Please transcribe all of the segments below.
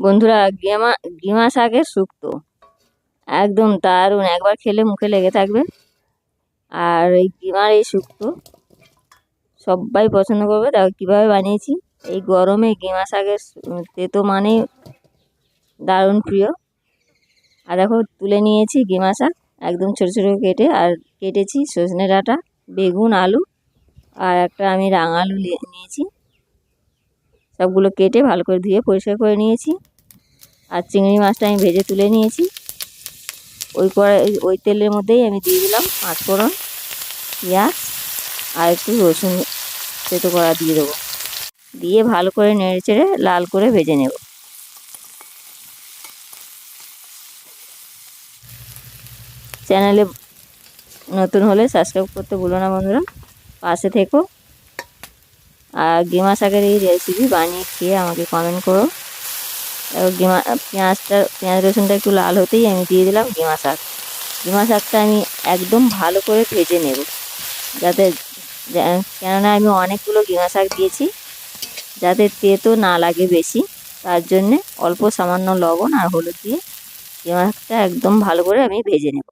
বন্ধুরা, Gemma, GiMA শাকের শুক্তো। একদম দারুণ, একবার খেলে মুখে লেগে থাকবে। আর এই গিমার এই শুক্তো, সবাই পছন্দ করবে। দেখো কীভাবে বানিয়েছি। এই গরমে গিমা শাকের তেতো মানে দারুণ প্রিয়। আর দেখো, তুলে নিয়েছি গিমা শাক, একদম ছোটো ছোটো কেটে। আর কেটেছি সজনে ডাঁটা, বেগুন, আলু। আর একটা আমি রাঙা আলু লিয়ে- নিয়েছি। সবগুলো কেটে ভালো করে ধুয়ে পরিষ্কার করে নিয়েছি। আর চিংড়ি মাছটা আমি ভেজে তুলে নিয়েছি। ওই কড়াই ওই তেলের মধ্যেই আমি দিয়ে দিলাম পাঁচফোড়ন, পেঁয়াজ আর একটু রসুন তেতো করা দিয়ে দেবো। দিয়ে ভালো করে নেড়ে লাল করে ভেজে নেব। চ্যানেলে নতুন হলে সাবস্ক্রাইব করতে ভুলো না বন্ধুরা। পাশে থেকো। আর গেমা শাকের এই রেসিপি বানিয়ে খেয়ে আমাকে কমেন্ট করো। গেমা, পেঁয়াজটা, পেঁয়াজ রসুনটা একটু লাল হতেই আমি দিয়ে দিলাম গেমা শাক গেমা শাকটা আমি একদম ভালো করে ভেজে নেব। যাতে কেননা আমি অনেকগুলো গেমা শাক দিয়েছি। যাতে তেতো না লাগে বেশি। তার জন্যে অল্প সামান্য লবণ আর হলুদ দিয়ে গেমা শাকটা একদম ভালো করে আমি ভেজে নেব।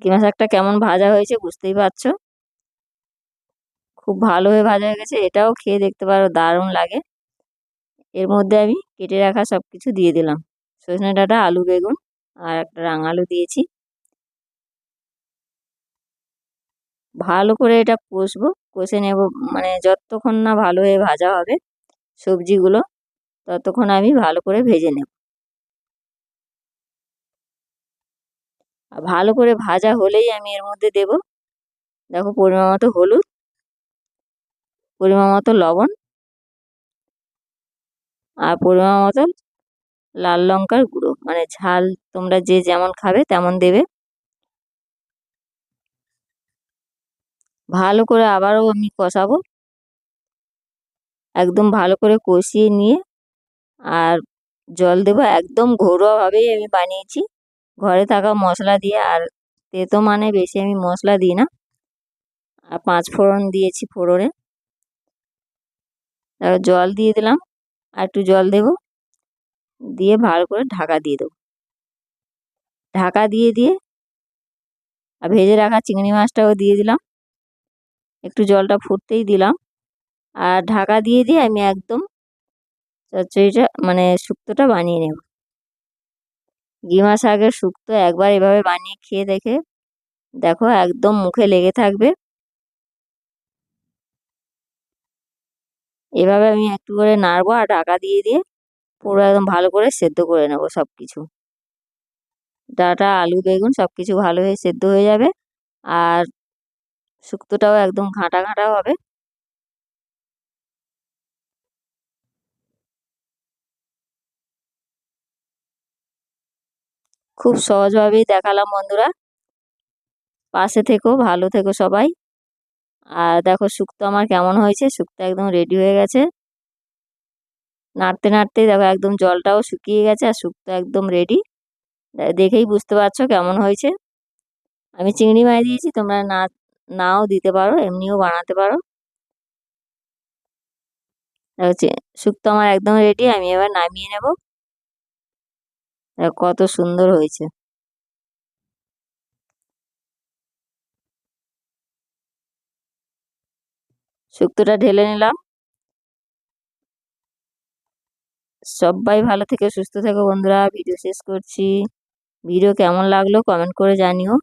গেমা শাকটা কেমন ভাজা হয়েছে বুঝতেই পারছ? খুব ভালো হয়ে ভাজা হয়ে গেছে, এটাও খেয়ে দেখতে পারো, দারুণ লাগে। এর মধ্যে আমি কেটে রাখা সব কিছু দিয়ে দিলাম। সজনে ডাঁটা, আলু বেগুন আর একটা রাঙালু দিয়েছি। ভালো করে এটা কষবো, কষে নেব মানে যতক্ষণ না ভালো হয়ে ভাজা হবে সবজিগুলো, ততক্ষণ আমি ভালো করে ভেজে নেব। ভালো করে ভাজা হলেই আমি এর মধ্যে দেব। দেখো পরিমাণ মতো হলুদ, পরিমাণ মতো লবণ আর পরিমাণ মতো লাল লঙ্কার গুঁড়ো। মানে ঝাল তোমরা যে যেমন খাবে তেমন দেবে। ভালো করে আবারও আমি কষাবো। একদম ভালো করে কষিয়ে নিয়ে আর জল দেবো। একদম ঘরোয়াভাবেই আমি বানিয়েছি। ঘরে থাকা মশলা দিয়ে, আর তেতো মানে বেশি আমি মশলা দিই না। আর পাঁচ ফোড়ন দিয়েছি ফোড়নে। তারপর জল দিয়ে দিলাম, আর একটু জল দেবো। দিয়ে ভালো করে ঢাকা দিয়ে দেবো। ঢাকা দিয়ে দিয়ে, আর ভেজে রাখা চিংড়ি মাছটাও দিয়ে দিলাম। একটু জলটা ফুটতেই দিলাম। আর ঢাকা দিয়ে দিয়ে আমি একদম চচ্চড়িটা মানে শুক্তোটা বানিয়ে নেব। গিমা শাকের শুক্তো একবার এভাবে বানিয়ে খেয়ে দেখে, দেখো একদম মুখে লেগে থাকবে। এভাবে আমি একটু করে নাড়বো আর ঢাকা দিয়ে দিয়ে পুরো একদম ভালো করে সেদ্ধ করে নেব সব কিছু ডাঁটা, আলু, বেগুন সব কিছু ভালো হয়ে সেদ্ধ হয়ে যাবে আর শুক্তোটাও একদম ঘাঁটা ঘাঁটা হবে। খুব সহজভাবেই দেখালাম বন্ধুরা। পাশে থেকো, ভালো থেকো সবাই। আর দেখো শুক্তো আমার কেমন হয়েছে শুক্তো একদম রেডি হয়ে গেছে। নাড়তে নাড়তেই দেখো একদম জলটাও শুকিয়ে গেছে আর শুক্তো একদম রেডি দেখেই বুঝতে পারছ কেমন হয়েছে। আমি চিংড়ি মাছ দিয়েছি, তোমরা না, নাও দিতে পারো, এমনিও বানাতে পারো। হচ্ছে শুক্তো আমার একদম রেডি আমি এবার নামিয়ে নেব। দেখো কত সুন্দর হয়েছে। শুক্তটা ঢেলে নিলাম। সবাই ভালো থেকে, সুস্থ থেকো বন্ধুরা। ভিডিও শেষ করছি। ভিডিও কেমন লাগল কমেন্ট করে জানিও।